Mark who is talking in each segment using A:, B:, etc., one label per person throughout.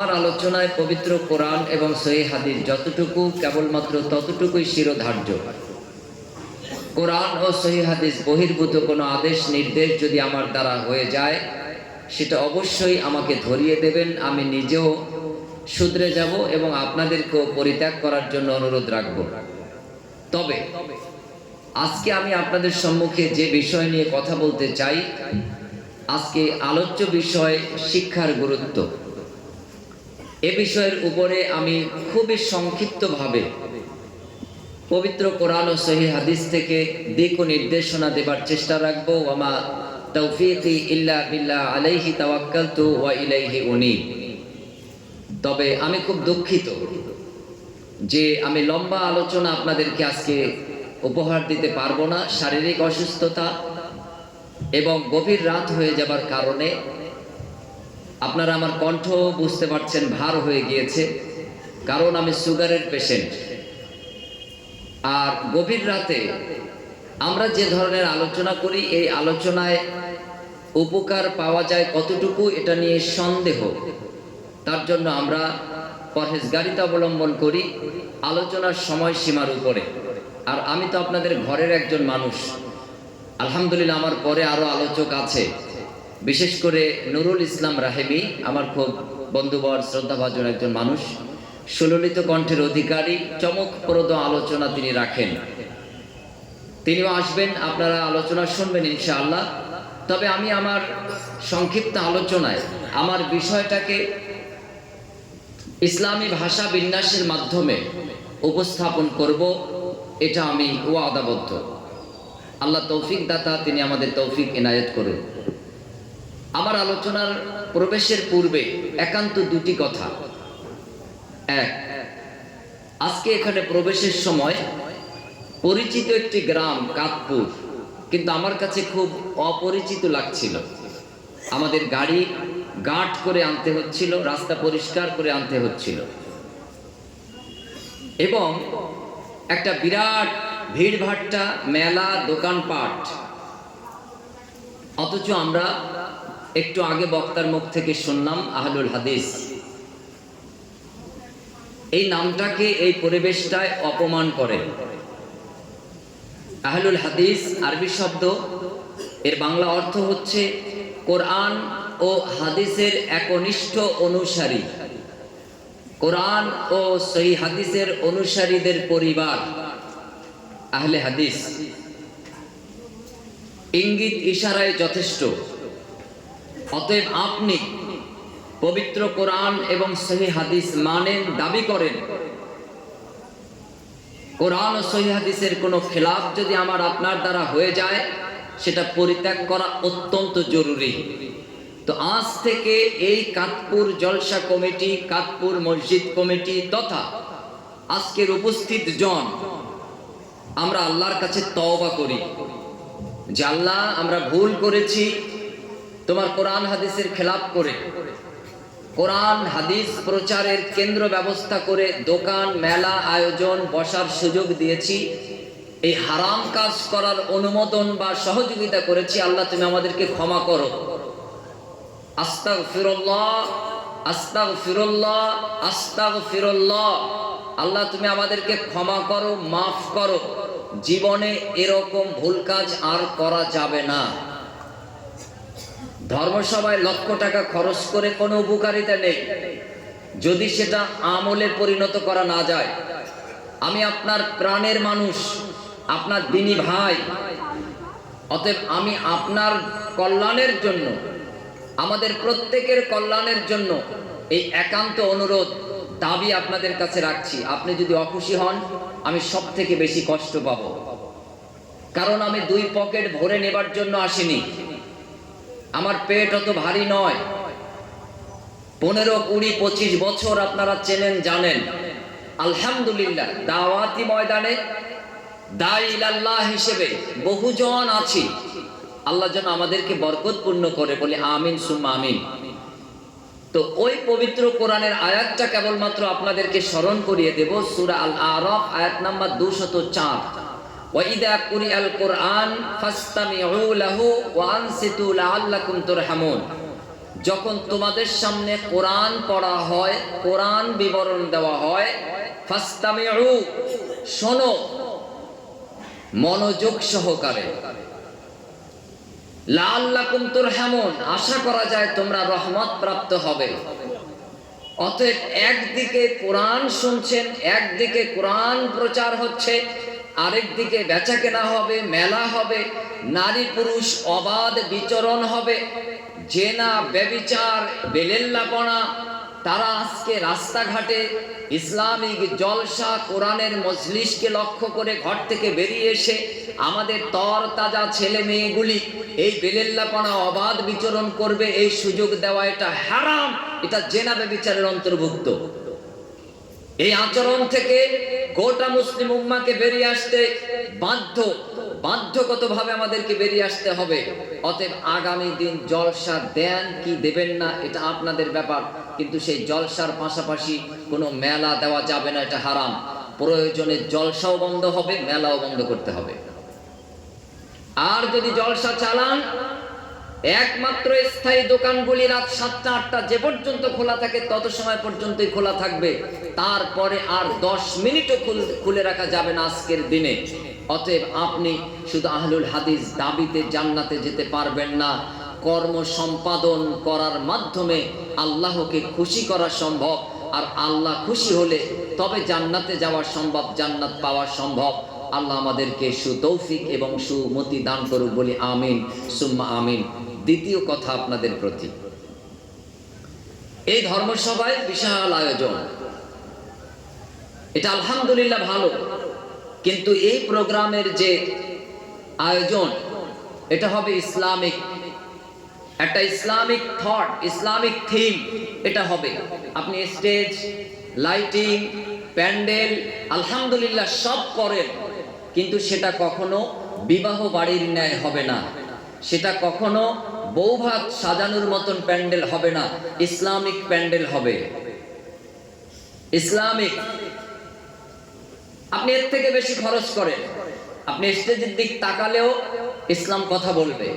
A: আমার আলোচনায় পবিত্র কোরআন এবং সহি হাদিস যতটুকু কেবলমাত্র ততটুকুই শিরোধার্য। কোরআন ও সহি হাদিস বহির্ভূত কোনো আদেশ, নির্দেশ যদি আমার দ্বারা হয়ে যায়, সেটা অবশ্যই আমাকে ধরিয়ে দেবেন, আমি নিজেও শুধরে যাব এবং আপনাদেরকেও পরিত্যাগ করার জন্য অনুরোধ রাখব। তবে আজকে আমি আপনাদের সম্মুখে যে বিষয় নিয়ে কথা বলতে চাই, আজকে আলোচ্য বিষয় শিক্ষার গুরুত্ব। এ বিষয়ের উপরে আমি খুবই সংক্ষিপ্তভাবে পবিত্র কোরআন ও সহি হাদিস থেকে দিক ও নির্দেশনা দেবার চেষ্টা রাখব। ওয়ামা তৌফিকি ইল্লা বিল্লাহ আলাইহি তাওয়াক্কালতু ওয়া ইলাইহি উনি। তবে আমি খুব দুঃখিত যে আমি লম্বা আলোচনা আপনাদেরকে আজকে উপহার দিতে পারব না। শারীরিক অসুস্থতা এবং গভীর রাত হয়ে যাবার কারণে আপনারা আমার কণ্ঠ বুঝতে পারছেন, ভার হয়ে গিয়েছে, কারণ আমি সুগারের পেশেন্ট। আর গভীর রাতে আমরা যে ধরনের আলোচনা করি, এই আলোচনায় উপকার পাওয়া যায় কতটুকু এটা নিয়ে সন্দেহ। তার জন্য আমরা পরহেজগারিতা অবলম্বন করি আলোচনার সময়সীমার উপরে। আর আমি তো আপনাদের ঘরের একজন মানুষ। আলহামদুলিল্লাহ, আমার পরে আরও আলোচক আছে। বিশেষ করে নুরুল ইসলাম রাহেমি, আমার খুব বন্ধুবর, শ্রদ্ধাভাজন একজন মানুষ। সুললিত কণ্ঠের অধিকারী, চমকপ্রদ আলোচনা তিনি রাখেন। তিনিও আসবেন, আপনারা আলোচনা শুনবেন ইনশাআল্লাহ। তবে আমি আমার সংক্ষিপ্ত আলোচনায় আমার বিষয়টাকে ইসলামী ভাষা বিন্যাসের মাধ্যমে উপস্থাপন করব, এটা আমি ওয়াদাবদ্ধ। আল্লাহ তৌফিক দাতা, তিনি আমাদের তৌফিক এনায়েত করুন। আমার আলোচনার প্রবেশের পূর্বে একান্ত দুটি কথা। এক, আজকে এখানে প্রবেশের সময় পরিচিত একটি গ্রাম কাতপুর কিন্তু আমার কাছে খুব অপরিচিত লাগছিল। আমাদের গাড়ি গাঁট করে আনতে হচ্ছিল, রাস্তা পরিষ্কার করে আনতে হচ্ছিল। এবং একটা বিরাট ভিড়ভাট্টা, মেলা, দোকানপাট। অথচ আমরা একটু আগে বক্তার মুখ থেকে শুনলাম আহলুল হাদিস। এই নামটাকে, এই পরিবেশটায় অপমান করে। আহলুল হাদিস আরবি শব্দ, এর বাংলা অর্থ হচ্ছে কোরআন ও হাদিসের একনিষ্ঠ অনুসারী। কোরআন ও সহি হাদিসের অনুসারীদের পরিবার, আহলে হাদিস। ইঙ্গিত, ইশারায় যথেষ্ট। অতএব আপনি পবিত্র কোরআন এবং সহি হাদিস মানেন, দাবি করেন। কোরআন ও সহি হাদিসের কোনো খেলাফ যদি আমার আপনার দ্বারা হয়ে যায়, সেটা পরিত্যাগ করা অত্যন্ত জরুরি। তো আজ থেকে এই কাতপুর জলসা কমিটি কাতপুর মসজিদ কমিটি তথা আজকের উপস্থিত জন, আমরা আল্লাহর কাছে তওবা করি। যে আল্লাহ, আমরা ভুল করেছি তোমার কোরআন হাদিসের খেলাপ করে। কোরআন হাদিস প্রচারের কেন্দ্র ব্যবস্থা করে দোকান, মেলা, আয়োজন বসার সুযোগ দিয়েছি। এই হারাম কাজ করার অনুমোদন বা সহযোগিতা করেছি। আল্লাহ তুমি আমাদেরকে ক্ষমা করো। আস্তাগ ফিরল্লাহ আস্তাগ ফিরল্লাহ আস্তাগ ফিরল্লাহ আল্লাহ তুমি আমাদেরকে ক্ষমা করো, মাফ করো। জীবনে এরকম ভুল কাজ আর করা যাবে না। ধর্মসভায় লক্ষ টাকা খরচ করে কোনো উপকারিতা নেই। যদি সেটা আমলে পরিণত করা না যায়, আমি আপনার প্রাণের মানুষ, আপনার দিনী ভাই। অতএব আমি আপনার কল্যাণের জন্য, আমাদের প্রত্যেকের কল্যাণের জন্য এই একান্ত অনুরোধ, দাবি আপনাদের কাছে রাখছি। আপনি যদি অখুশি হন, আমি সব থেকে বেশি কষ্ট পাব। কারণ আমি দুই পকেট ভরে নেবার জন্য আসিনি। আমার পেট অত ভারী নয়। পনেরো, কুড়ি, পঁচিশ বছর আপনারা চেনেন, জানেন। আলহামদুলিল্লাহ, দাওয়াতি ময়দানে দাইলাল্লাহ হিসেবে বহুজন আছি। আল্লাহ যেন আমাদেরকে বরকতপূর্ণ করে, বলে আমিন, সুম্মা আমিন। তো ওই পবিত্র কোরআনের আয়াতটা কেবলমাত্র আপনাদেরকে স্মরণ করিয়ে দেব, সুরা আল আরফ আয়াত নাম্বার দুশত চার। ওয়াইদা লাআল্লাকুম যখন তোমাদের সামনে কোরআন পড়া হয়, কোরআন বিবরণ দেওয়া হয় শোনো, মনোযোগ সহকারে। লাল লাকুম তুরহামুন, আশা করা যায় তোমরা রহমত প্রাপ্ত হবে। অতএব একদিকে কোরআন শুনছেন, একদিকে কোরআন প্রচার হচ্ছে। আরেকদিকে বেচা কেনা হবে, মেলা হবে, নারী পুরুষ অবাধ বিচরণ হবে, জেনা, ব্যবিচার, বেলেল্লাপনা, তারা আজকে রাস্তাঘাটে ইসলামিক জলসা কোরআনের মজলিসকে লক্ষ্য করে ঘর থেকে বেরিয়ে এসে আমাদের তর তাজা ছেলে মেয়েগুলি এই বেলেল্লাপনা অবাধ বিচরণ করবে, এই সুযোগ দেওয়া এটা হারাম, এটা জেনা ব্যবিচারের অন্তর্ভুক্ত। এই আচরণ থেকে গোটা মুসলিম উম্মাকে বেরিয়ে আসতে বাধ্য, বাধ্যগতভাবে আমাদেরকে বেরিয়ে আসতে হবে। অতএব আগামী দিন জলসা দেন কি দেবেন না, এটা আপনাদের ব্যাপার। কিন্তু সেই জলসার পাশাপাশি কোনো মেলা দেওয়া যাবে না, এটা হারাম। প্রয়োজনে জলসাও বন্ধ হবে, মেলাও বন্ধ করতে হবে। আর যদি জলসা চালান একমাত্র স্থায়ী দোকানগুলি রাত সাতটা, আটটা যে পর্যন্ত খোলা থাকে, তত সময় পর্যন্তই খোলা থাকবে। তারপরে আর দশ মিনিটও খুলে রাখা যাবে না আজকের দিনে। অতএব আপনি শুধু আহলুল হাদিস দাবিতে জান্নাতে যেতে পারবেন না। কর্ম সম্পাদন করার মাধ্যমে আল্লাহকে খুশি করা সম্ভব। আর আল্লাহ খুশি হলে তবে জান্নাতে যাওয়া সম্ভব, জান্নাত পাওয়া সম্ভব। আল্লাহ আমাদেরকে সুতৌফিক এবং সুমতি দান করুক বলি আমিন। সুম্মা আমিন। দ্বিতীয় কথা আপনাদের প্রতি। এই ধর্মসভায় বিশাল আয়োজন। এটা আলহামদুলিল্লাহ ভালো। কিন্তু এই প্রোগ্রামের যে আয়োজন, এটা হবে ইসলামিক। একটা ইসলামিক থট, ইসলামিক থিম এটা হবে। আপনি স্টেজ, লাইটিং, প্যান্ডেল, আলহামদুলিল্লাহ সব করেন। কিন্তু সেটা কখনো বিবাহ বাড়ির ন্যায় হবে না। সেটা কখনো বৌভাত সাজানোর মতন প্যান্ডেল হবে না, ইসলামিক প্যান্ডেল হবে। ইসলামিক। আপনি এর থেকে বেশি খরচ করেন। আপনি স্টেজের দিক তাকালেও ইসলাম কথা বলবে।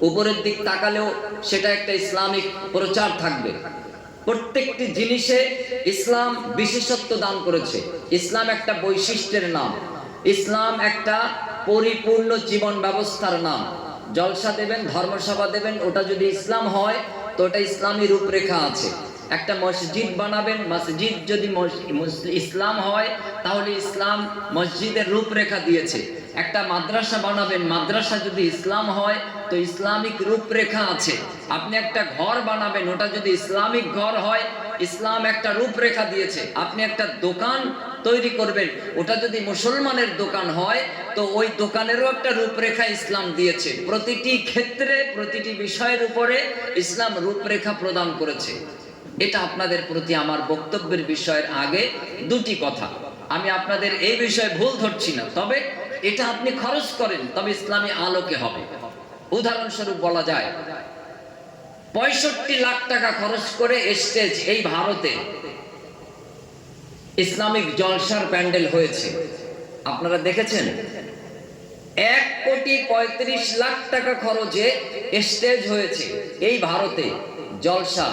A: উপরের দিক তাকালেও সেটা একটা ইসলামিক প্রচার থাকবে। প্রত্যেকটি জিনিসে ইসলাম বিশেষত্ব দান করেছে। ইসলাম একটা বৈশিষ্ট্যের নাম। ইসলাম একটা পরিপূর্ণ জীবন ব্যবস্থার নাম। জলসা দেবেন, ধর্মসভা দেবেন, ওটা যদি ইসলাম হয়, তো ওটা ইসলামী রূপরেখা আছে। একটা মসজিদ বানাবেন, মসজিদ যদি ইসলাম হয়, তাহলে ইসলাম মসজিদের রূপরেখা দিয়েছে। একটা মাদ্রাসা বানাবেন, মাদ্রাসা যদি ইসলাম হয়, তো ইসলামিক রূপরেখা আছে। আপনি একটা ঘর বানাবেন, ওটা যদি ইসলামিক ঘর হয় ইসলাম একটা রূপরেখা দিয়েছে। আপনি একটা দোকান তৈরি করবেন, ওটা যদি মুসলমানের দোকান হয়, তো ওই দোকানেরও একটা রূপরেখা ইসলাম দিয়েছে। প্রতিটি ক্ষেত্রে, প্রতিটি বিষয়ের উপরে ইসলাম রূপরেখা প্রদান করেছে। এটা আপনাদের প্রতি আমার বক্তব্যের বিষয়ের আগে দুটি কথা। আমি আপনাদের এই বিষয়ে ভুল ধরছি না, তবে এটা আপনি খরচ করেন, তবে ইসলামী আলোকে হবে। উদাহরণস্বরূপ বলা যায় পঁয়ষট্টি লাখ টাকা খরচ করে স্টেজ এই ভারতে ইসলামিক জলসার প্যান্ডেল হয়েছে। আপনারা দেখেছেন? এক কোটি পঁয়ত্রিশ লাখ টাকা খরচে স্টেজ হয়েছে এই ভারতে জলসা।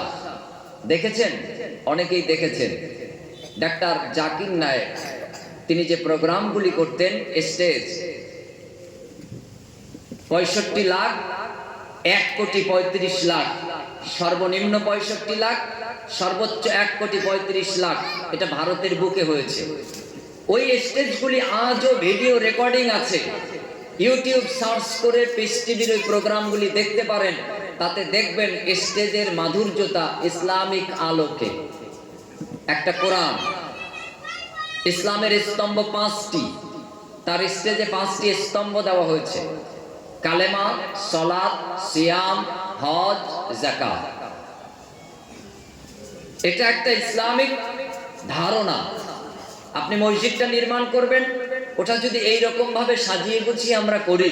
A: দেখেছেন? অনেকেই দেখেছেন। ডাক্তার জাকির নায়েক, তিনি যে প্রোগ্রামগুলি করতেন স্টেজ পঁয়ষট্টি লাখ, এক কোটি পঁয়ত্রিশ লাখ। সর্বনিম্ন পঁয়ষট্টি লাখ, সর্বোচ্চ এক কোটি পঁয়ত্রিশ লাখ। এটা ভারতের বুকে হয়েছে। ওই স্টেজগুলি আজও ভিডিও রেকর্ডিং আছে। ইউটিউব সার্চ করে পিস টিভির ওই প্রোগ্রামগুলি দেখতে পারেন। তাতে দেখবেন স্টেজের মাধুর্যতা ইসলামিক আলোকে। একটা কোরআন। ইসলামের স্তম্ভ পাঁচটি। তার স্টেজে পাঁচটি স্তম্ভ দেওয়া হয়েছে। কালেমা সলাদ সিয়াম, হজ জাকাত এটা একটা ইসলামিক ধারণা। আপনি মসজিদটা নির্মাণ করবেন, ওটা যদি এই রকম ভাবে সাজিয়ে গুছিয়ে আমরা করি,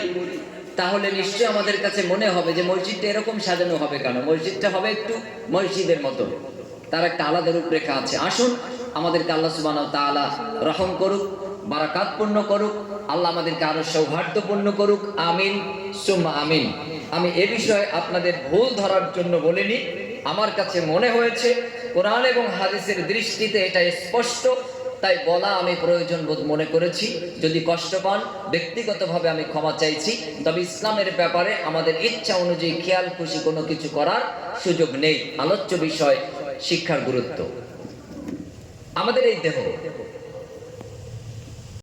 A: তাহলে নিশ্চয়ই আমাদের কাছে মনে হবে যে মসজিদটা এরকম সাজানো হবে কেন? মসজিদটা হবে একটু মসজিদের মতো। তার একটা আলাদা রূপরেখা আছে। আসুন, আমাদেরকে আল্লাহ সুবাহ তাআলা রহম করুক বারাকাত পূর্ণ করুক আল্লাহ আমাদেরকে আরও সৌহার্দ্যপূর্ণ করুক, আমিন, সুম্মা আমিন। আমি এ বিষয়ে আপনাদের ভুল ধরার জন্য বলিনি। আমার কাছে মনে হয়েছে, কোরআন এবং হাদিসের দৃষ্টিতে এটা স্পষ্ট, তাই বলা আমি প্রয়োজন বোধ মনে করেছি। যদি কষ্ট পান, ব্যক্তিগতভাবে আমি ক্ষমা চাইছি, তবে ইসলামের ব্যাপারে আমাদের ইচ্ছা অনুযায়ী খেয়াল খুশি কোনো কিছু করার সুযোগ নেই। আলোচ্য বিষয়, শিক্ষার গুরুত্ব। আমাদের এই দেহ